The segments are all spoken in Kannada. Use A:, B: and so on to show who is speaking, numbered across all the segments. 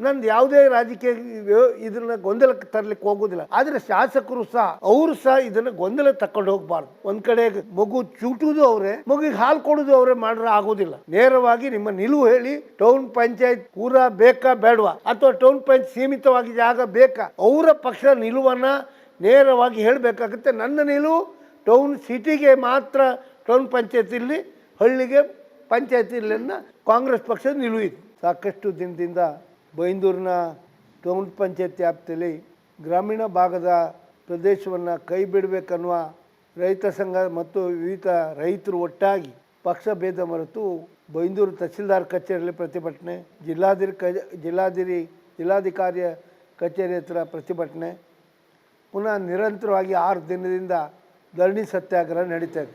A: ನಂದು ಯಾವುದೇ ರಾಜಕೀಯ ಇದನ್ನ ಗೊಂದಲಕ್ಕೆ ತರಲಿಕ್ಕೆ ಹೋಗೋದಿಲ್ಲ. ಆದರೆ ಶಾಸಕರು ಸಹ, ಅವರು ಸಹ ಇದನ್ನ ಗೊಂದಲ ತಕೊಂಡು ಹೋಗ್ಬಾರ್ದು. ಒಂದ್ ಕಡೆ ಮಗು ಚೂಟುದು ಅವರೇ, ಮಗುಗೆ ಹಾಲು ಕೊಡುದು ಅವರೇ ಮಾಡ್ರೆ ಆಗೋದಿಲ್ಲ. ನೇರವಾಗಿ ನಿಮ್ಮ ನಿಲುವು ಹೇಳಿ, ಟೌನ್ ಪಂಚಾಯತ್ ಪೂರಾ ಬೇಕಾ ಬೇಡವಾ? ಅಥವಾ ಟೌನ್ ಪಂಚಾಯತ್ ಸೀಮಿತವಾಗಿ ಜಾಗ ಬೇಕಾ? ಅವರ ಪಕ್ಷ ನಿಲುವನ್ನ ನೇರವಾಗಿ ಹೇಳಬೇಕಾಗುತ್ತೆ. ನನ್ನ ನಿಲುವು ಟೌನ್ ಸಿಟಿಗೆ ಮಾತ್ರ, ಟೌನ್ ಪಂಚಾಯತಿಲಿ ಹಳ್ಳಿಗೆ ಪಂಚಾಯತಿಲನ್ನ ಕಾಂಗ್ರೆಸ್ ಪಕ್ಷದ ನಿಲುವು ಇದೆ ಸಾಕಷ್ಟು ದಿನದಿಂದ ಬೈಂದೂರಿನ ಟೌನ್ ಪಂಚಾಯತ್ ವ್ಯಾಪ್ತಿಯಲ್ಲಿ ಗ್ರಾಮೀಣ ಭಾಗದ ಪ್ರದೇಶವನ್ನು ಕೈ ಬಿಡಬೇಕನ್ನುವ ರೈತ ಸಂಘ ಮತ್ತು ವಿವಿಧ ರೈತರು ಒಟ್ಟಾಗಿ ಪಕ್ಷ ಭೇದ ಮರೆತು ಬೈಂದೂರು ತಹಸೀಲ್ದಾರ್ ಕಚೇರಿಯಲ್ಲಿ ಪ್ರತಿಭಟನೆ, ಜಿಲ್ಲಾಧಿರಿ ಕ, ಜಿಲ್ಲಾಧಿರಿ, ಜಿಲ್ಲಾಧಿಕಾರಿಯ ಕಚೇರಿ ಹತ್ರ ಪ್ರತಿಭಟನೆ, ಪುನಃ ನಿರಂತರವಾಗಿ ಆರು ದಿನದಿಂದ ಧರಣಿ ಸತ್ಯಾಗ್ರಹ ನಡೀತಾ ಇದೆ.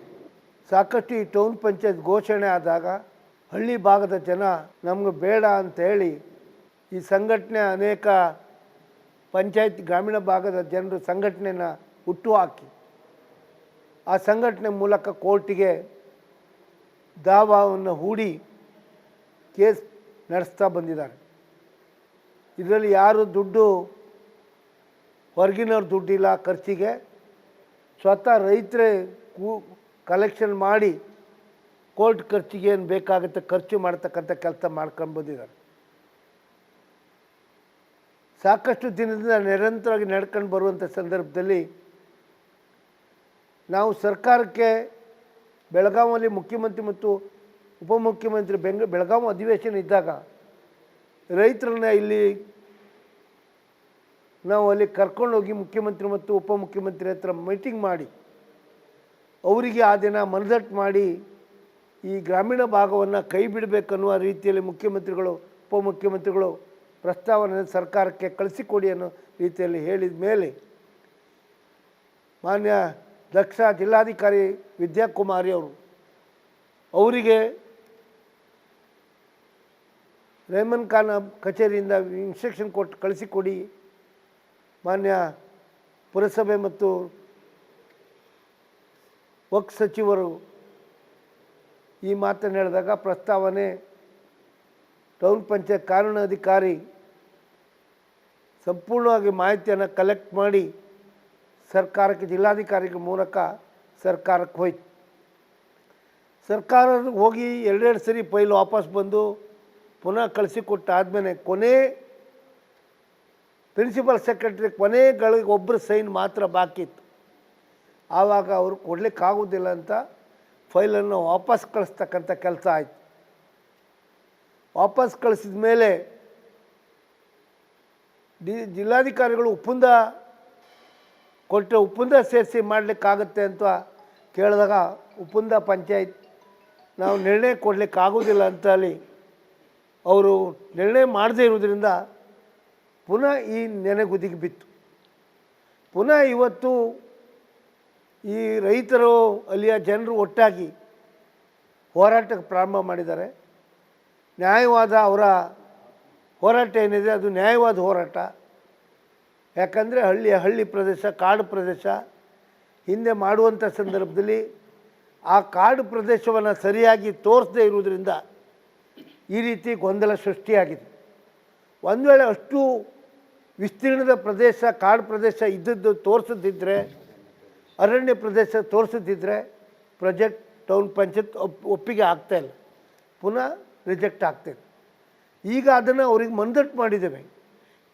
A: ಸಾಕಷ್ಟು ಈ ಟೌನ್ ಪಂಚಾಯತ್ ಘೋಷಣೆ ಆದಾಗ ಹಳ್ಳಿ ಭಾಗದ ಜನ ನಮ್ಗೆ ಬೇಡ ಅಂತ ಹೇಳಿ ಈ ಸಂಘಟನೆ ಅನೇಕ ಪಂಚಾಯತ್ ಗ್ರಾಮೀಣ ಭಾಗದ ಜನರು ಸಂಘಟನೆನ ಹುಟ್ಟುಹಾಕಿ, ಆ ಸಂಘಟನೆ ಮೂಲಕ ಕೋರ್ಟಿಗೆ ದಾವಾವನ್ನು ಹೂಡಿ ಕೇಸ್ ನಡೆಸ್ತಾ ಬಂದಿದ್ದಾರೆ. ಇದರಲ್ಲಿ ಯಾರು ದುಡ್ಡು, ಹೊರಗಿನವ್ರ ದುಡ್ಡಿಲ್ಲ ಖರ್ಚಿಗೆ, ಸ್ವತಃ ರೈತರೇ ಕೂ ಕಲೆಕ್ಷನ್ ಮಾಡಿ ಕೋರ್ಟ್ ಖರ್ಚಿಗೆ ಏನು ಬೇಕಾಗುತ್ತೆ ಖರ್ಚು ಮಾಡ್ತಕ್ಕಂಥ ಕೆಲಸ ಮಾಡ್ಕೊಂಡು ಬಂದಿದ್ದಾರೆ. ಸಾಕಷ್ಟು ದಿನದಿಂದ ನಿರಂತರವಾಗಿ ನಡ್ಕೊಂಡು ಬರುವಂಥ ಸಂದರ್ಭದಲ್ಲಿ ನಾವು ಸರ್ಕಾರಕ್ಕೆ ಬೆಳಗಾವಿಯಲ್ಲಿ ಮುಖ್ಯಮಂತ್ರಿ ಮತ್ತು ಉಪಮುಖ್ಯಮಂತ್ರಿ ಬೆಂಗ ಬೆಳಗಾವಿ ಅಧಿವೇಶನ ಇದ್ದಾಗ ರೈತರನ್ನ ಇಲ್ಲಿ ನಾವು ಅಲ್ಲಿ ಕರ್ಕೊಂಡೋಗಿ ಮುಖ್ಯಮಂತ್ರಿ ಮತ್ತು ಉಪಮುಖ್ಯಮಂತ್ರಿ ಹತ್ರ ಮೀಟಿಂಗ್ ಮಾಡಿ, ಅವರಿಗೆ ಆ ದಿನ ಮನದಟ್ಟು ಮಾಡಿ ಈ ಗ್ರಾಮೀಣ ಭಾಗವನ್ನು ಕೈ ಬಿಡಬೇಕನ್ನುವ ರೀತಿಯಲ್ಲಿ ಮುಖ್ಯಮಂತ್ರಿಗಳು, ಉಪಮುಖ್ಯಮಂತ್ರಿಗಳು ಪ್ರಸ್ತಾವನೆ ಸರ್ಕಾರಕ್ಕೆ ಕಳಿಸಿಕೊಡಿ ಅನ್ನೋ ರೀತಿಯಲ್ಲಿ ಹೇಳಿದ ಮೇಲೆ ಮಾನ್ಯ ದಕ್ಷ ಜಿಲ್ಲಾಧಿಕಾರಿ ವಿದ್ಯಾಕುಮಾರಿ ಅವರು ಅವರಿಗೆ ರೇಮನ್ ಖಾನ್ ಕಚೇರಿಯಿಂದ ಇನ್ಸ್ಟ್ರಕ್ಷನ್ ಕೊಟ್ಟು ಕಳಿಸಿಕೊಡಿ. ಮಾನ್ಯ ಪುರಸಭೆ ಮತ್ತು ವಕ್ ಸಚಿವರು ಈ ಮಾತನ್ನು ಹೇಳಿದಾಗ ಪ್ರಸ್ತಾವನೆ ಟೌನ್ ಪಂಚಾಯತ್ ಕಾನೂನಾಧಿಕಾರಿ ಸಂಪೂರ್ಣವಾಗಿ ಮಾಹಿತಿಯನ್ನು ಕಲೆಕ್ಟ್ ಮಾಡಿ ಸರ್ಕಾರಕ್ಕೆ ಜಿಲ್ಲಾಧಿಕಾರಿಗಳ ಮೂಲಕ ಸರ್ಕಾರಕ್ಕೆ ಹೋಯ್ತು. ಸರ್ಕಾರ ಹೋಗಿ ಎರಡೆರಡು ಸರಿ ಫೈಲ್ ವಾಪಸ್ ಬಂದು ಪುನಃ ಕಳಿಸಿಕೊಟ್ಟ ಆದಮೇಲೆ ಕೊನೆ ಪ್ರಿನ್ಸಿಪಲ್ ಸೆಕ್ರೆಟರಿ ಕೊನೆಗಳಿಗೆ ಒಬ್ಬರು ಸೈನ್ ಮಾತ್ರ ಬಾಕಿ ಇತ್ತು. ಆವಾಗ ಅವರು ಕೊಡಲಿಕ್ಕಾಗೋದಿಲ್ಲ ಅಂತ ಫೈಲನ್ನು ವಾಪಸ್ ಕಳಿಸ್ತಕ್ಕಂಥ ಕೆಲಸ ಆಯಿತು. ವಾಪಸ್ ಕಳಿಸಿದ ಮೇಲೆ ಡಿ ಜಿಲ್ಲಾಧಿಕಾರಿಗಳು ಒಪ್ಪಂದ ಕೊಟ್ಟರೆ ಒಪ್ಪಂದ ಸೇರಿಸಿ ಮಾಡಲಿಕ್ಕಾಗತ್ತೆ ಅಂತ ಕೇಳಿದಾಗ ಒಪ್ಪಂದ ಪಂಚಾಯತ್ ನಾವು ನಿರ್ಣಯ ಕೊಡಲಿಕ್ಕಾಗೋದಿಲ್ಲ ಅಂತ ಅಲ್ಲಿ ಅವರು ನಿರ್ಣಯ ಮಾಡದೇ ಇರೋದ್ರಿಂದ ಪುನಃ ಈ ನೆನೆಗುದಿಗೆ ಬಿತ್ತು. ಪುನಃ ಇವತ್ತು ಈ ರೈತರು ಅಲ್ಲಿಯ ಜನರು ಒಟ್ಟಾಗಿ ಹೋರಾಟಕ್ಕೆ ಪ್ರಾರಂಭ ಮಾಡಿದ್ದಾರೆ. ನ್ಯಾಯವಾದ ಅವರ ಹೋರಾಟ ಏನಿದೆ? ಅದು ನ್ಯಾಯವಾದ ಹೋರಾಟ. ಯಾಕಂದರೆ ಹಳ್ಳಿಯ ಹಳ್ಳಿ ಪ್ರದೇಶ, ಕಾಡು ಪ್ರದೇಶ, ಹಿಂದೆ ಮಾಡುವಂಥ ಸಂದರ್ಭದಲ್ಲಿ ಆ ಕಾಡು ಪ್ರದೇಶವನ್ನು ಸರಿಯಾಗಿ ತೋರಿಸದೇ ಇರುವುದರಿಂದ ಈ ರೀತಿ ಗೊಂದಲ ಸೃಷ್ಟಿಯಾಗಿದೆ. ಒಂದು ವೇಳೆ ಅಷ್ಟು ವಿಸ್ತೀರ್ಣದ ಪ್ರದೇಶ, ಕಾಡು ಪ್ರದೇಶ ಇದ್ದದ್ದು ತೋರಿಸದಿದ್ದರೆ ಅರಣ್ಯ ಪ್ರದೇಶ ತೋರಿಸದಿದ್ದರೆ ಪ್ರಾಜೆಕ್ಟ್ ಟೌನ್ ಪಂಚಾಯತ್ ಒಪ್, ಒಪ್ಪಿಗೆ ಆಗ್ತಾಯಿಲ್ಲ ಪುನಃ ರಿಜೆಕ್ಟ್ ಆಗ್ತಾಯಿದೆ ಈಗ ಅದನ್ನು ಅವ್ರಿಗೆ ಮಂದಟ್ಟು ಮಾಡಿದ್ದೇವೆ.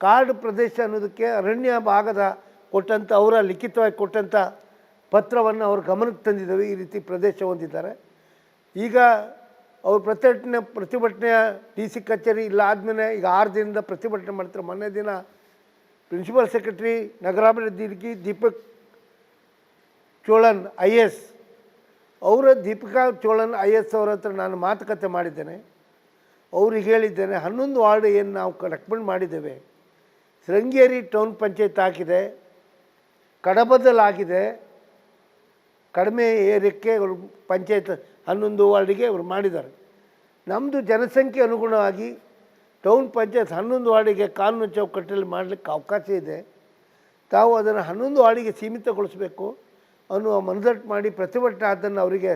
A: ಕಾಡು ಪ್ರದೇಶ ಅನ್ನೋದಕ್ಕೆ ಅರಣ್ಯ ಭಾಗದ ಕೊಟ್ಟಂಥ, ಅವರ ಲಿಖಿತವಾಗಿ ಕೊಟ್ಟಂಥ ಪತ್ರವನ್ನು ಅವ್ರ ಗಮನಕ್ಕೆ ತಂದಿದ್ದೇವೆ, ಈ ರೀತಿ ಪ್ರದೇಶ ಹೊಂದಿದ್ದಾರೆ. ಈಗ ಅವ್ರು ಪ್ರತಿಭಟನೆ, ಪ್ರತಿಭಟನೆಯ ಡಿ ಸಿ ಕಚೇರಿ ಇಲ್ಲ ಆದಮೇಲೆ ಈಗ ಆರು ದಿನದ ಪ್ರತಿಭಟನೆ ಮಾಡ್ತಾರೆ. ಮೊನ್ನೆ ದಿನ ಪ್ರಿನ್ಸಿಪಲ್ ಸೆಕ್ರೆಟರಿ ನಗರಾಭಿವೃದ್ಧಿ ದೀಪಕ್ ಚೋಳನ್, ಐ ಎಸ್, ಅವರ ದೀಪಿಕಾ ಚೋಳನ್, ಐ ಎಸ್ ಅವರ ಹತ್ರ ನಾನು ಮಾತುಕತೆ ಮಾಡಿದ್ದೇನೆ. ಅವ್ರಿಗೆ ಹೇಳಿದ್ದೇನೆ, ಹನ್ನೊಂದು ವಾರ್ಡ್ ಏನು ನಾವು ರೆಕಮೆಂಡ್ ಮಾಡಿದ್ದೇವೆ. ಶೃಂಗೇರಿ ಟೌನ್ ಪಂಚಾಯತ್ ಹಾಕಿದೆ ಕಡಬದಲಾಗಿದೆ, ಕಡಿಮೆ ಏರಿಯಕ್ಕೆ ಅವರು ಪಂಚಾಯತ್, ಹನ್ನೊಂದು ವಾರ್ಡಿಗೆ ಅವರು ಮಾಡಿದ್ದಾರೆ. ನಮ್ಮದು ಜನಸಂಖ್ಯೆ ಅನುಗುಣವಾಗಿ ಟೌನ್ ಪಂಚಾಯತ್ ಹನ್ನೊಂದು ವಾರ್ಡಿಗೆ ಕಾನೂನು ಚೌಕಟ್ಟಲ್ಲಿ ಮಾಡಲಿಕ್ಕೆ ಅವಕಾಶ ಇದೆ. ತಾವು ಅದನ್ನು ಹನ್ನೊಂದು ವಾರ್ಡಿಗೆ ಸೀಮಿತಗೊಳಿಸಬೇಕು ಅನ್ನುವ ಮನದಟ್ಟು ಮಾಡಿ, ಪ್ರತಿಭಟನೆ ಅದನ್ನು ಅವರಿಗೆ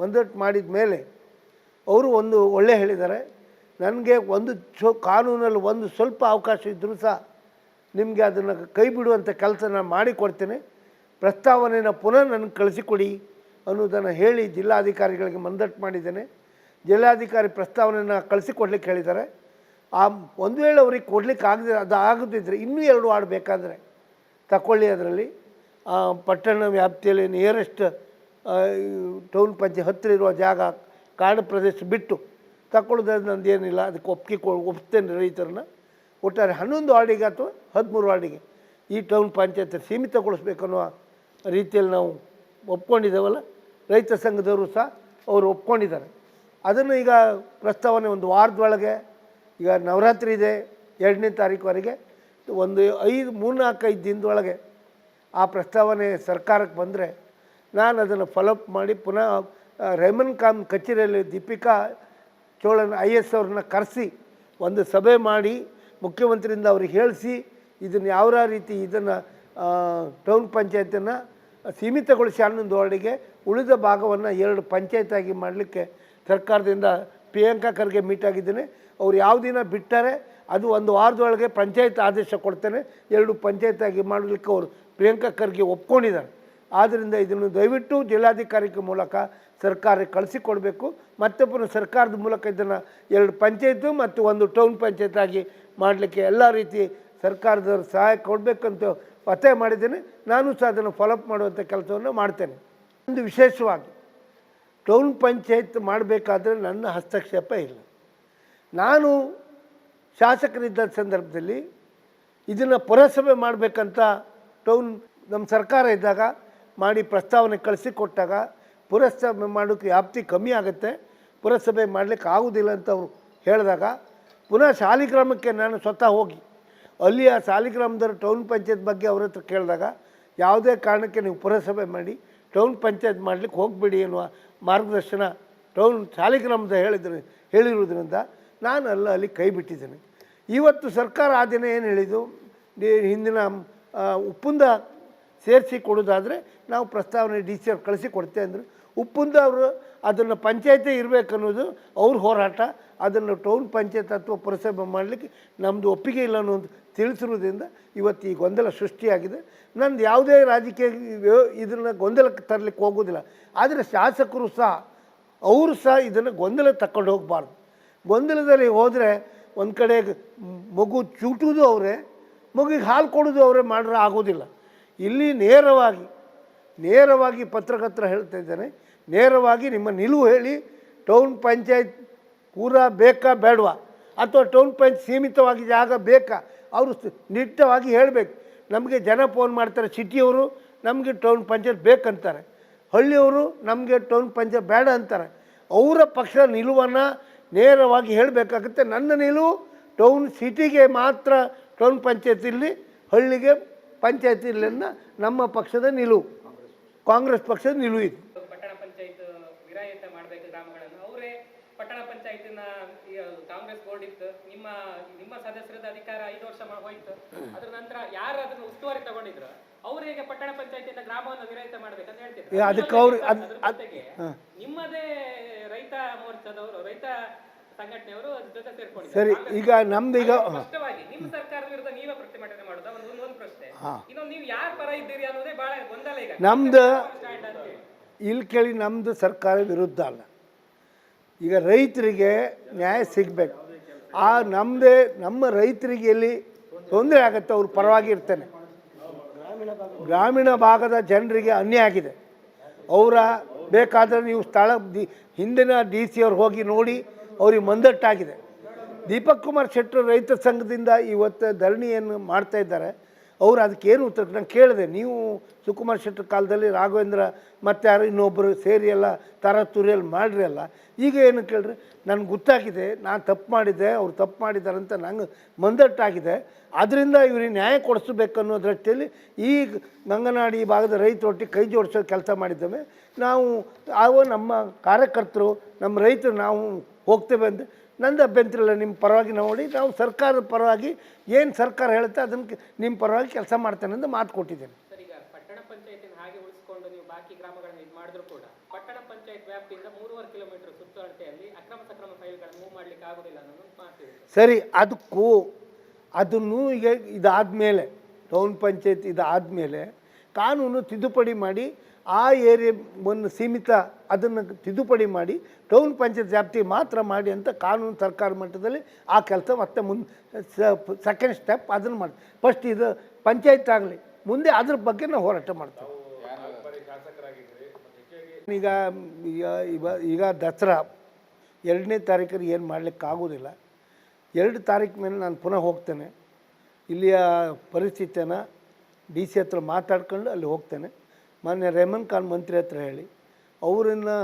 A: ಮನದಟ್ಟು ಮಾಡಿದ ಮೇಲೆ ಅವರು ಒಂದು ಒಳ್ಳೆ ಹೇಳಿದ್ದಾರೆ. ನನಗೆ ಒಂದು ಚೊ ಕಾನೂನಲ್ಲಿ ಒಂದು ಸ್ವಲ್ಪ ಅವಕಾಶ ಇದ್ದರೂ ಸಹ ನಿಮಗೆ ಅದನ್ನು ಕೈ ಬಿಡುವಂಥ ಕೆಲಸ ನಾನು ಮಾಡಿಕೊಡ್ತೇನೆ. ಪ್ರಸ್ತಾವನೆಯನ್ನು ಪುನಃ ನನಗೆ ಕಳಿಸಿಕೊಡಿ ಅನ್ನೋದನ್ನು ಹೇಳಿ ಜಿಲ್ಲಾಧಿಕಾರಿಗಳಿಗೆ ಮಂದಟ್ಟು ಮಾಡಿದ್ದೇನೆ. ಜಿಲ್ಲಾಧಿಕಾರಿ ಪ್ರಸ್ತಾವನೆಯನ್ನು ಕಳಿಸಿಕೊಡ್ಲಿಕ್ಕೆ ಹೇಳಿದ್ದಾರೆ. ಆ ಒಂದು ವೇಳೆ ಅವ್ರಿಗೆ ಕೊಡ್ಲಿಕ್ಕೆ ಆಗದೆ ಅದು ಆಗದಿದ್ದರೆ ಇನ್ನೂ ಎರಡು ವಾರ್ಡ್ ಬೇಕಾದರೆ ತಗೊಳ್ಳಿ ಅದರಲ್ಲಿ. ಪಟ್ಟಣ ವ್ಯಾಪ್ತಿಯಲ್ಲಿ ನಿಯರೆಸ್ಟ್ ಟೌನ್ ಪಂಚಾಯತ್ ಹತ್ತಿರ ಇರುವ ಜಾಗ, ಕಾಡು ಪ್ರದೇಶ ಬಿಟ್ಟು ತಗೊಳ್ಳೋದು ನಂದು ಏನಿಲ್ಲ, ಅದಕ್ಕೆ ಒಪ್ಪಿಗೆ ಕೊ ಒಪ್ತೇನೆ ರೈತರನ್ನ. ಒಟ್ಟಾರೆ ಹನ್ನೊಂದು ವಾರ್ಡಿಗೆ ಅಥವಾ ಹದಿಮೂರು ವಾರ್ಡಿಗೆ ಈ ಟೌನ್ ಪಂಚಾಯತ್ ಸೀಮಿತಗೊಳಿಸ್ಬೇಕನ್ನೋ ರೀತಿಯಲ್ಲಿ ನಾವು ಒಪ್ಕೊಂಡಿದ್ದೇವಲ್ಲ, ರೈತ ಸಂಘದವರು ಸಹ ಅವರು ಒಪ್ಕೊಂಡಿದ್ದಾರೆ. ಅದನ್ನು ಈಗ ಪ್ರಸ್ತಾವನೆ ಒಂದು ವಾರದೊಳಗೆ, ಈಗ ನವರಾತ್ರಿ ಇದೆ, ಎರಡನೇ ತಾರೀಕುವರೆಗೆ, ಒಂದು ಐದು ಮೂರ್ನಾಲ್ಕು ಐದು ದಿನದೊಳಗೆ ಆ ಪ್ರಸ್ತಾವನೆ ಸರ್ಕಾರಕ್ಕೆ ಬಂದರೆ ನಾನು ಅದನ್ನು ಫಾಲೋಅಪ್ ಮಾಡಿ ಪುನಃ ರೆಮನ್ ಕಾಮ್ ಕಚೇರಿಯಲ್ಲಿ ದೀಪಿಕಾ ಚೋಳನ್ ಐ ಎಸ್ ಅವ್ರನ್ನ ಕರೆಸಿ ಒಂದು ಸಭೆ ಮಾಡಿ ಮುಖ್ಯಮಂತ್ರಿಯಿಂದ ಅವ್ರಿಗೆ ಹೇಳಿಸಿ ಇದನ್ನು ಯಾವ ರೀತಿ ಇದನ್ನು ಟೌನ್ ಪಂಚಾಯತನ್ನು ಸೀಮಿತಗೊಳಿಸಿ ಹನ್ನೊಂದು ಉಳಿದ ಭಾಗವನ್ನು ಎರಡು ಪಂಚಾಯತಾಗಿ ಮಾಡಲಿಕ್ಕೆ ಸರ್ಕಾರದಿಂದ ಪ್ರಿಯಾಂಕಾ ಖರ್ಗೆ ಮೀಟ್ ಆಗಿದ್ದೇನೆ. ಅವ್ರು ಯಾವ ದಿನ ಬಿಟ್ಟರೆ ಅದು ಒಂದು ವಾರದೊಳಗೆ ಪಂಚಾಯತ್ ಆದೇಶ ಕೊಡ್ತೇನೆ. ಎರಡು ಪಂಚಾಯತಾಗಿ ಮಾಡಲಿಕ್ಕೆ ಅವರು ಪ್ರಿಯಾಂಕಾ ಖರ್ಗೆ ಒಪ್ಕೊಂಡಿದ್ದಾರೆ. ಆದ್ದರಿಂದ ಇದನ್ನು ದಯವಿಟ್ಟು ಜಿಲ್ಲಾಧಿಕಾರಿಗಳ ಮೂಲಕ ಸರ್ಕಾರಕ್ಕೆ ಕಳಿಸಿಕೊಡಬೇಕು. ಮತ್ತೆ ಪುನಃ ಸರ್ಕಾರದ ಮೂಲಕ ಇದನ್ನು ಎರಡು ಪಂಚಾಯತು ಮತ್ತು ಒಂದು ಟೌನ್ ಪಂಚಾಯತ್ ಆಗಿ ಮಾಡಲಿಕ್ಕೆ ಎಲ್ಲ ರೀತಿ ಸರ್ಕಾರದವರು ಸಹಾಯ ಕೊಡಬೇಕಂತ ಒತ್ತಾಯ ಮಾಡಿದ್ದೇನೆ. ನಾನು ಸಹ ಅದನ್ನು ಫಾಲೋಅಪ್ ಮಾಡುವಂಥ ಕೆಲಸವನ್ನು ಮಾಡ್ತೇನೆ. ಒಂದು ವಿಶೇಷವಾಗಿ ಟೌನ್ ಪಂಚಾಯತ್ ಮಾಡಬೇಕಾದ್ರೆ ನನ್ನ ಹಸ್ತಕ್ಷೇಪ ಇಲ್ಲ. ನಾನು ಶಾಸಕರಿದ್ದ ಸಂದರ್ಭದಲ್ಲಿ ಇದನ್ನು ಪುರಸಭೆ ಮಾಡಬೇಕಂತ ಟೌನ್ ನಮ್ಮ ಸರ್ಕಾರ ಇದ್ದಾಗ ಮಾಡಿ ಪ್ರಸ್ತಾವನೆ ಕಳಿಸಿ ಕೊಟ್ಟಾಗ ಪುರಸಭೆ ಮಾಡೋಕ್ಕೆ ವ್ಯಾಪ್ತಿ ಕಮ್ಮಿ ಆಗುತ್ತೆ. ಪುರಸಭೆ ಮಾಡಲಿಕ್ಕೆ ಆಗೋದಿಲ್ಲ ಅಂತ ಅವರು ಹೇಳಿದಾಗ, ಪುನಃ ಶಾಲಿಗ್ರಾಮಕ್ಕೆ ನಾನು ಸ್ವತಃ ಹೋಗಿ, ಅಲ್ಲಿ ಆ ಶಾಲಿಗ್ರಾಮದವರು ಟೌನ್ ಪಂಚಾಯತ್ ಬಗ್ಗೆ ಅವ್ರ ಹತ್ರ ಕೇಳಿದಾಗ, ಯಾವುದೇ ಕಾರಣಕ್ಕೆ ನೀವು ಪುರಸಭೆ ಮಾಡಿ, ಟೌನ್ ಪಂಚಾಯತ್ ಮಾಡಲಿಕ್ಕೆ ಹೋಗಬೇಡಿ ಎನ್ನುವ ಮಾರ್ಗದರ್ಶನ ಟೌನ್ ಶಾಲಿಗ್ರಾಮದ ಹೇಳಿದ್ರೆ, ಹೇಳಿರುವುದರಿಂದ ನಾನು ಅಲ್ಲ, ಅಲ್ಲಿ ಕೈ ಬಿಟ್ಟಿದ್ದೇನೆ. ಇವತ್ತು ಸರ್ಕಾರ ಆ ದಿನ ಏನು ಹೇಳಿದ್ದು? ಹಿಂದಿನ ಉಪ್ಪುಂದ ಸೇರಿಸಿ ಕೊಡೋದಾದರೆ ನಾವು ಪ್ರಸ್ತಾವನೆ ಡಿ ಸಿ ಅವ್ರು ಕಳಿಸಿ ಕೊಡ್ತೇವೆ ಅಂದರು. ಉಪ್ಪುಂದ ಅವರು ಅದನ್ನು ಇರಬೇಕು ಅನ್ನೋದು ಅವ್ರ ಹೋರಾಟ. ಅದನ್ನು ಟೌನ್ ಪಂಚಾಯತ್ ಅಥವಾ ಪುರಸಭೆ ಮಾಡಲಿಕ್ಕೆ ನಮ್ಮದು ಒಪ್ಪಿಗೆ ಇಲ್ಲ ಅನ್ನೋದು ತಿಳಿಸಿರೋದ್ರಿಂದ ಇವತ್ತು ಈ ಗೊಂದಲ ಸೃಷ್ಟಿಯಾಗಿದೆ. ನಂದು ಯಾವುದೇ ರಾಜಕೀಯ ಇದನ್ನು ಗೊಂದಲಕ್ಕೆ ತರಲಿಕ್ಕೆ ಹೋಗೋದಿಲ್ಲ ಆದರೆ ಶಾಸಕರು ಸಹ, ಅವರು ಸಹ ಇದನ್ನು ಗೊಂದಲ ತಗೊಂಡು ಹೋಗಬಾರ್ದು. ಗೊಂದಲದಲ್ಲಿ ಹೋದರೆ ಒಂದು ಕಡೆ ಮಗು ಚೂಟುವುದು ಅವರೇ, ಮಗುಗೆ ಹಾಲು ಕೊಡೋದು ಅವರೇ ಮಾಡ್ರೆ ಆಗೋದಿಲ್ಲ ಇಲ್ಲಿ ನೇರವಾಗಿ ನೇರವಾಗಿ ಪತ್ರಕರ್ತರ ಹೇಳ್ತಾ ಇದ್ದೇನೆ ನೇರವಾಗಿ ನಿಮ್ಮ ನಿಲುವು ಹೇಳಿ, ಟೌನ್ ಪಂಚಾಯತ್ ಪೂರಾ ಬೇಕಾ ಬೇಡವಾ? ಅಥವಾ ಟೌನ್ ಪಂಚಾಯತ್ ಸೀಮಿತವಾಗಿ ಜಾಗ ಬೇಕಾ? ಅವರು ನಿಟ್ಟವಾಗಿ ಹೇಳಬೇಕು. ನಮಗೆ ಜನ ಫೋನ್ ಮಾಡ್ತಾರೆ, ಸಿಟಿಯವರು ನಮಗೆ ಟೌನ್ ಪಂಚಾಯತ್ ಬೇಕಂತಾರೆ. ಹಳ್ಳಿಯವರು ನಮಗೆ ಟೌನ್ ಪಂಚಾಯತ್ ಬೇಡ ಅಂತಾರೆ. ಅವರ ಪಕ್ಷದ ನಿಲುವನ್ನು ನೇರವಾಗಿ ಹೇಳಬೇಕಾಗುತ್ತೆ. ನನ್ನ ನಿಲುವು ಟೌನ್ ಸಿಟಿಗೆ ಮಾತ್ರ ಟೌನ್ ಪಂಚಾಯತ್ ಇಲ್ಲಿ ಹಳ್ಳಿಗೆ ಪಂಚಾಯತ್ ಇರಲಿನ್ನ ನಮ್ಮ ಪಕ್ಷದ ನಿಲುವು. ಕಾಂಗ್ರೆಸ್ ಪಕ್ಷದ ನಿಲುವು ಇದು
B: ಪಟ್ಟಣ ಪಂಚಾಯತ್ ವಿರಾಯಿತ ಮಾಡಬೇಕು ಗ್ರಾಮಗಳನ್ನು ಅವರೇ ಪಟ್ಟಣ ಈ ಕಾಂಗ್ರೆಸ್ ಬೋರ್ಡ್ ಇತ್ತು. ನಿಮ್ಮ ನಿಮ್ಮ ಸದಸ್ಯರದ ಅಧಿಕಾರ ಐದು ವರ್ಷ ಹೋಯ್ತು. ಅದ್ರ ನಂತರ ಯಾರು ಅದನ್ನ ಉಸ್ತುವಾರಿ ತಗೊಂಡಿದ್ರು? ಅವರಿಗೆ ಪಟ್ಟಣ ಪಂಚಾಯತಿಯಿಂದ ಗ್ರಾಮವನ್ನು ವಿರಹಿತ ಮಾಡ್ಬೇಕಂತ ಹೇಳ್ತಿದ್ರು.
A: ಅದಕ್ಕೆ ಅವ್ರು-
B: ಜೊತೆಗೆ ನಿಮ್ಮದೇ ರೈತ ಮೋರ್ಚಾದವರು ರೈತ ಸಂಘಟನೆಯವರು ಅದ್ರ ಜೊತೆ ಸೇರ್ಕೊಂಡಿದ್ದಾರೆ.
A: ಸರಿ ಈಗ ನಮ್ದು ಈಗ
B: ಸ್ಪಷ್ಟವಾಗಿ ನಿಮ್ಮ ಸರ್ಕಾರದ ವಿರುದ್ಧ ನೀವೇ ಪ್ರತಿಭಟನೆ ಮಾಡುದು ಒಂದು ಒಂದು ಪ್ರಶ್ನೆ. ಇನ್ನೊಂದು ನೀವು ಯಾರ ಪರ ಇದ್ದೀರಿ ಅನ್ನೋದೇ ಬಹಳ ಗೊಂದಲ ಈಗ.
A: ನಮ್ದು ಇಲ್ಲಿ ಕೇಳಿ ನಮ್ದು ಸರ್ಕಾರ ವಿರುದ್ಧ ಅಲ್ಲ. ಈಗ ರೈತರಿಗೆ ನ್ಯಾಯ ಸಿಗಬೇಕು. ಆ ನಮ್ಮದೇ ನಮ್ಮ ರೈತರಿಗೆ ಎಲ್ಲಿ ತೊಂದರೆ ಆಗುತ್ತೆ ಅವ್ರ ಪರವಾಗಿ ಇರ್ತೇನೆ. ಗ್ರಾಮೀಣ ಭಾಗದ ಜನರಿಗೆ ಅನ್ಯಾಯ ಆಗಿದೆ. ಅವರ ಬೇಕಾದರೆ ನೀವು ಸ್ಥಳ, ದಿ, ಹಿಂದಿನ ಡಿ ಸಿ ಅವ್ರು ಹೋಗಿ ನೋಡಿ ಅವ್ರಿಗೆ ಮಂದಟ್ಟಾಗಿದೆ. ದೀಪಕ್ ಕುಮಾರ್ ಶೆಟ್ಟರು ರೈತ ಸಂಘದಿಂದ ಇವತ್ತು ಧರಣಿಯನ್ನು ಮಾಡ್ತಾ ಇದ್ದಾರೆ. ಅವ್ರು ಅದಕ್ಕೇನು ಉತ್ತರ? ನಾನು ಕೇಳಿದೆ, ನೀವು ಸುಕುಮಾರ್ ಶೆಟ್ಟರ್ ಕಾಲದಲ್ಲಿ ರಾಘವೇಂದ್ರ ಮತ್ತು ಯಾರು ಇನ್ನೊಬ್ಬರು ಸೇರಿ ಎಲ್ಲ ತರತುರಿಯಲ್ಲಿ ಮಾಡ್ರಿ ಅಲ್ಲ. ಈಗ ಏನು ಕೇಳ್ರಿ? ನನಗೆ ಗೊತ್ತಾಗಿದೆ, ನಾನು ತಪ್ಪು ಮಾಡಿದ್ದೆ, ಅವ್ರು ತಪ್ಪು ಮಾಡಿದ್ದಾರೆ ಅಂತ ನಂಗೆ ಮಂದಟ್ಟಾಗಿದೆ. ಅದರಿಂದ ಇವ್ರಿಗೆ ನ್ಯಾಯ ಕೊಡಿಸ್ಬೇಕು ಅನ್ನೋ ದೃಷ್ಟಿಯಲ್ಲಿ ಈ ಗಂಗನಾಡಿ ಈ ಭಾಗದ ರೈತರೊಟ್ಟಿಗೆ ಕೈ ಜೋಡಿಸೋ ಕೆಲಸ ಮಾಡಿದ್ದೇವೆ. ನಾವು ಆವ ನಮ್ಮ ಕಾರ್ಯಕರ್ತರು, ನಮ್ಮ ರೈತರು ನಾವು ಹೋಗ್ತೇವೆ ಅಂತ ನಂದು ಅಭ್ಯಂತರ ಇಲ್ಲ ನಿಮ್ಮ ಪರವಾಗಿ ನೋಡಿ ನಾವು ಸರ್ಕಾರದ ಪರವಾಗಿ ಏನು ಸರ್ಕಾರ ಹೇಳುತ್ತೆ ಅದನ್ನು ನಿಮ್ಮ ಪರವಾಗಿ ಕೆಲಸ ಮಾಡ್ತೇನೆ ಅಂತ ಮಾತು ಕೊಟ್ಟಿದ್ದೇನೆ.
B: ಸರ್
A: ಅದಕ್ಕೂ ಅದನ್ನು ಈಗ ಇದಾದಮೇಲೆ ಟೌನ್ ಪಂಚಾಯತ್ ಇದಾದಮೇಲೆ ಕಾನೂನು ತಿದ್ದುಪಡಿ ಮಾಡಿ ಆ ಏರಿಯಾ ಒಂದು ಸೀಮಿತ ಅದನ್ನು ತಿದ್ದುಪಡಿ ಮಾಡಿ ಟೌನ್ ಪಂಚಾಯತ್ ವ್ಯಾಪ್ತಿ ಮಾತ್ರ ಮಾಡಿ ಅಂತ ಕಾನೂನು ಸರ್ಕಾರ ಮಟ್ಟದಲ್ಲಿ ಆ ಕೆಲಸ ಮತ್ತೆ ಮುಂದೆ ಸೆಕೆಂಡ್ ಸ್ಟೆಪ್ ಅದನ್ನು ಮಾಡಿ ಫಸ್ಟ್ ಇದು ಪಂಚಾಯತ್ ಆಗಲಿ, ಮುಂದೆ ಅದ್ರ ಬಗ್ಗೆ ನಾವು ಹೋರಾಟ ಮಾಡ್ತೇವೆ. ಈಗ ಈಗ ಈಗ ದಸರಾ, ಎರಡನೇ ತಾರೀಖಿಗೆ ಏನು ಮಾಡಲಿಕ್ಕೆ ಆಗೋದಿಲ್ಲ. ಎರಡು ತಾರೀಕು ಮೇಲೆ ನಾನು ಪುನಃ ಹೋಗ್ತೇನೆ. ಇಲ್ಲಿಯ ಪರಿಸ್ಥಿತಿಯನ್ನು ಡಿ ಸಿ ಹತ್ರ ಮಾತಾಡ್ಕೊಂಡು ಅಲ್ಲಿ ಹೋಗ್ತೇನೆ. ಮಾನ್ಯ ರೇಮನ್ ಖಾನ್ ಮಂತ್ರಿ ಹತ್ರ ಹೇಳಿ, ಅವರನ್ನು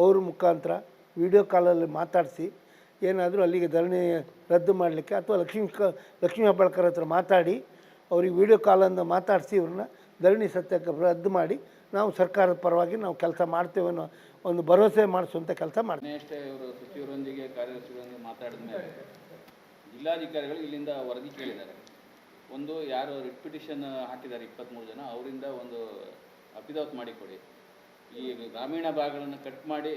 A: ಅವ್ರ ಮುಖಾಂತರ ವಿಡಿಯೋ ಕಾಲಲ್ಲಿ ಮಾತಾಡಿಸಿ, ಏನಾದರೂ ಅಲ್ಲಿಗೆ ಧರಣಿ ರದ್ದು ಮಾಡಲಿಕ್ಕೆ ಅಥವಾ ಲಕ್ಷ್ಮೀ ಕ, ಲಕ್ಷ್ಮೀ ಹೆಬ್ಬಾಳ್ಕರ್ ಹತ್ರ ಮಾತಾಡಿ, ಅವ್ರಿಗೆ ವಿಡಿಯೋ ಕಾಲನ್ನು ಮಾತಾಡಿಸಿ ಇವ್ರನ್ನ ಧರಣಿ ಸತ್ಯಕ್ಕೆ ರದ್ದು ಮಾಡಿ, ನಾವು ಸರ್ಕಾರದ ಪರವಾಗಿ ನಾವು ಕೆಲಸ ಮಾಡ್ತೇವೆ ಅನ್ನೋ ಒಂದು ಭರವಸೆ ಮಾಡಿಸುವಂಥ ಕೆಲಸ ಮಾಡ್ತೀವಿ.
C: ಅಷ್ಟೇ ಇವರು ಸಚಿವರೊಂದಿಗೆ ಕಾರ್ಯದರ್ಶಿಗಳೊಂದಿಗೆ ಮಾತಾಡಿದ ಮೇಲೆ ಜಿಲ್ಲಾಧಿಕಾರಿಗಳು ಇಲ್ಲಿಂದ ವರದಿ ಕೇಳಿದ್ದಾರೆ. ಒಂದು ಯಾರು ರಿಟ್ ಪಿಟಿಷನ್ ಹಾಕಿದ್ದಾರೆ ಇಪ್ಪತ್ತ್ಮೂರು ಜನ, ಅವರಿಂದ ಒಂದು ಅಫಿದಾವತ್ ಮಾಡಿಕೊಡಿ. ಈ ಗ್ರಾಮೀಣ ಭಾಗಗಳನ್ನು ಕಟ್ ಮಾಡಿ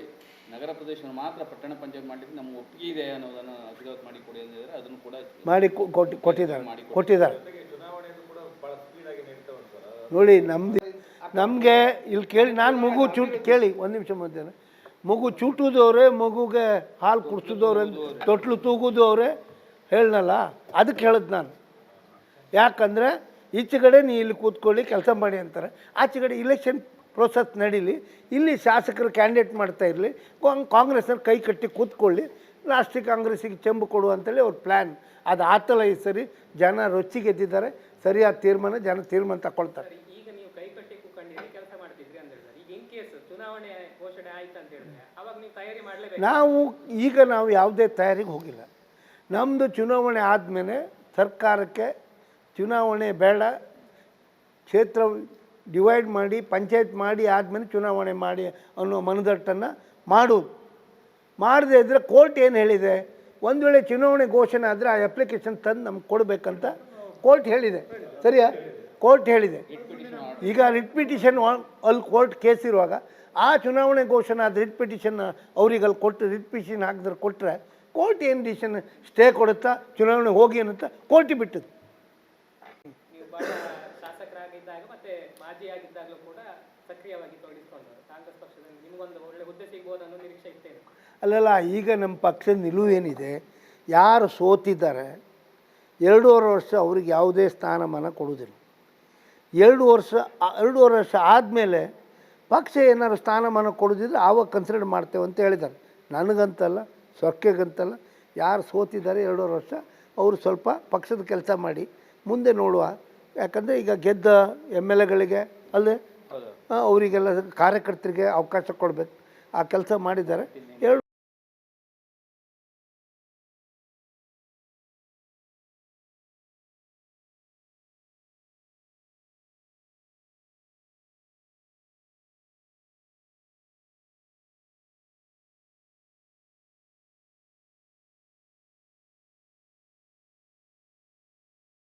C: ನಗರ ಪ್ರದೇಶವನ್ನು ಮಾತ್ರ ಪಟ್ಟಣ ಪಂಚಾಯತ್ ಮಾಡಿದ್ರೆ ನಮ್ಗೆ ಒಪ್ಪಿಗೆ ಇದೆ ಅನ್ನೋದನ್ನು ಅಫಿದಾವತ್ ಮಾಡಿಕೊಡಿ ಹೇಳಿದ್ರೆ ಅದನ್ನು ಕೂಡ
A: ಮಾಡಿ ಕೊಟ್ಟಿದ್ದಾರೆ. ಮಾಡಿ ಕೊಟ್ಟಿದ್ದಾರೆ. ಕೊಟ್ಟಿದ್ದಾರೆ. ನೋಡಿ ನಮ್ದು ನಮಗೆ ಇಲ್ಲಿ ಕೇಳಿ ನಾನು ಮಗು ಚೂಟ್ ಕೇಳಿ ಒಂದು ನಿಮಿಷ ಮಧ್ಯಾಹ್ನ. ಮಗು ಚೂಟುದವ್ರೆ ಮಗುಗೆ ಹಾಲು ಕುಡಿಸಿದವ್ರೆ ತೊಟ್ಲು ತೂಗುದವ್ರೆ ಹೇಳನಲ್ಲ? ಅದಕ್ಕೆ ಹೇಳಿದ್ ನಾನು. ಯಾಕಂದರೆ ಈಚೆ ಕಡೆ ನೀ ಇಲ್ಲಿ ಕೂತ್ಕೊಳ್ಳಿ ಕೆಲಸ ಮಾಡಿ ಅಂತಾರೆ. ಆಚೆ ಕಡೆ ಇಲೆಕ್ಷನ್ ಪ್ರೋಸೆಸ್ ನಡೀಲಿ. ಇಲ್ಲಿ ಶಾಸಕರು ಕ್ಯಾಂಡಿಡೇಟ್ ಮಾಡ್ತಾ ಇರಲಿ. ಕಾಂಗ್ರೆಸ್ನಲ್ಲಿ ಕೈ ಕಟ್ಟಿ ಕೂತ್ಕೊಳ್ಳಿ. ಲಾಸ್ಟಿಗೆ ಕಾಂಗ್ರೆಸ್ಸಿಗೆ ಚೆಂಬು ಕೊಡು ಅಂತೇಳಿ ಅವ್ರ ಪ್ಲ್ಯಾನ್ ಅದು ಆತಲ ಈ ಸರಿ ಜನ ರೊಚ್ಚಿ ಗೆದ್ದಿದ್ದಾರೆ ಸರಿಯಾದ ತೀರ್ಮಾನ ಜನ ತೀರ್ಮಾನ ತಗೊಳ್ತಾರೆ.
B: ಈಗ ನೀವು ಕೈ ಕಟ್ಟಿ ಕೂಕೊಂಡಿರಿ ಕೆಲಸ ಮಾಡ್ತಿದ್ರಿ ಅಂತ ಹೇಳಿದ್ರೆ ಈಗ ಇನ್ ಕೇಸ್ ಚುನಾವಣೆ ಘೋಷಣೆ ಆಯ್ತು ಅಂತ ಹೇಳಿದ್ರೆ ಅವಾಗ ನೀವು ತಯಾರಿ ಮಾಡ್ಲೇಬೇಕು.
A: ನಾವು ಈಗ ನಾವು ಯಾವುದೇ ತಯಾರಿಗೆ ಹೋಗಿಲ್ಲ. ನಮ್ಮದು ಚುನಾವಣೆ ಆದಮೇಲೆ ಸರ್ಕಾರಕ್ಕೆ ಚುನಾವಣೆ ಬೇಡ. ಕ್ಷೇತ್ರ ಡಿವೈಡ್ ಮಾಡಿ, ಪಂಚಾಯತ್ ಮಾಡಿ ಆದಮೇಲೆ ಚುನಾವಣೆ ಮಾಡಿ ಅನ್ನೋ ಮನದಟ್ಟನ್ನು ಮಾಡೋದು ಮಾಡದೇ ಇದ್ದರೆ ಕೋರ್ಟ್ ಏನು ಹೇಳಿದೆ? ಒಂದು ವೇಳೆ ಚುನಾವಣೆ ಘೋಷಣೆ ಆದರೆ ಆ ಅಪ್ಲಿಕೇಶನ್ ತಂದು ನಮ್ಗೆ ಕೊಡಬೇಕಂತ ಕೋರ್ಟ್ ಹೇಳಿದೆ. ಸರಿಯಾ? ಕೋರ್ಟ್ ಹೇಳಿದೆ. ಈಗ ರಿಟ್ ಪಿಟಿಷನ್ ಅಲ್ಲಿ ಕೋರ್ಟ್ ಕೇಸ್ ಇರುವಾಗ ಆ ಚುನಾವಣೆ ಘೋಷಣೆ ಆದ ರಿಟ್ ಪಿಟಿಷನ್ ಅವ್ರಿಗೆ ಅಲ್ಲಿ ಕೊಟ್ಟು ರಿಟ್ ಪಿಟಿಷನ್ ಹಾಕಿದ್ರೆ ಕೊಟ್ಟರೆ ಕೋರ್ಟ್ ಏನು ಡಿಸಿಷನ್ ಸ್ಟೇ ಕೊಡುತ್ತಾ, ಚುನಾವಣೆ ಹೋಗಿ ಅನ್ನುತ್ತಾ ಕೋರ್ಟಿಗೆ ಬಿಟ್ಟದ್ದು.
B: ಬಹಳ ಶಾಸಕರಾಗಿದ್ದಾಗ ಮತ್ತೆ ಮಾಜಿಯಾಗಿದ್ದಾಗಲೂ ಕೂಡ ಸಕ್ರಿಯವಾಗಿ ತೊಡಗಿಸಿಕೊಂಡವರು ಕಾಂಗ್ರೆಸ್ ಪಕ್ಷದಲ್ಲಿ ನಿಮಗೊಂದು ಒಳ್ಳೆ ಹುದ್ದೆ ಸಿಗ್ಬೋದು ಅನ್ನೋ ನಿರೀಕ್ಷೆ ಇತ್ತೇನೆ?
A: ಅಲ್ಲಲ್ಲ, ಈಗ ನಮ್ಮ ಪಕ್ಷದ ನಿಲುವು ಏನಿದೆ, ಯಾರು ಸೋತಿದ್ದಾರೆ, ಎರಡೂವರೆ ವರ್ಷ ಅವ್ರಿಗೆ ಯಾವುದೇ ಸ್ಥಾನಮಾನ ಕೊಡುವುದಿಲ್ಲ. ಎರಡು ವರ್ಷ, ಎರಡೂವರೆ ವರ್ಷ ಆದಮೇಲೆ ಪಕ್ಷ ಏನಾದ್ರು ಸ್ಥಾನಮಾನ ಕೊಡೋದಿದ್ರೆ ಆವಾಗ ಕನ್ಸಿಡರ್ ಮಾಡ್ತೇವೆ ಅಂತ ಹೇಳಿದ್ದಾರೆ. ನನಗಂತಲ್ಲ, ಸೊಕ್ಕೆಗಂತಲ್ಲ, ಯಾರು ಸೋತಿದ್ದಾರೆ ಎರಡೂವರೆ ವರ್ಷ, ಅವರು ಸ್ವಲ್ಪ ಪಕ್ಷದ ಕೆಲಸ ಮಾಡಿ, ಮುಂದೆ ನೋಡುವ ಯಾಕಂದರೆ ಈಗ ಗೆದ್ದ ಎಂ ಎಲ್ ಎಗಳಿಗೆ ಅಲ್ಲದೆ ಅವರಿಗೆಲ್ಲ ಕಾರ್ಯಕರ್ತರಿಗೆ ಅವಕಾಶ ಕೊಡಬೇಕು. ಆ ಕೆಲಸ ಮಾಡಿದ್ದಾರೆ. ಎರಡು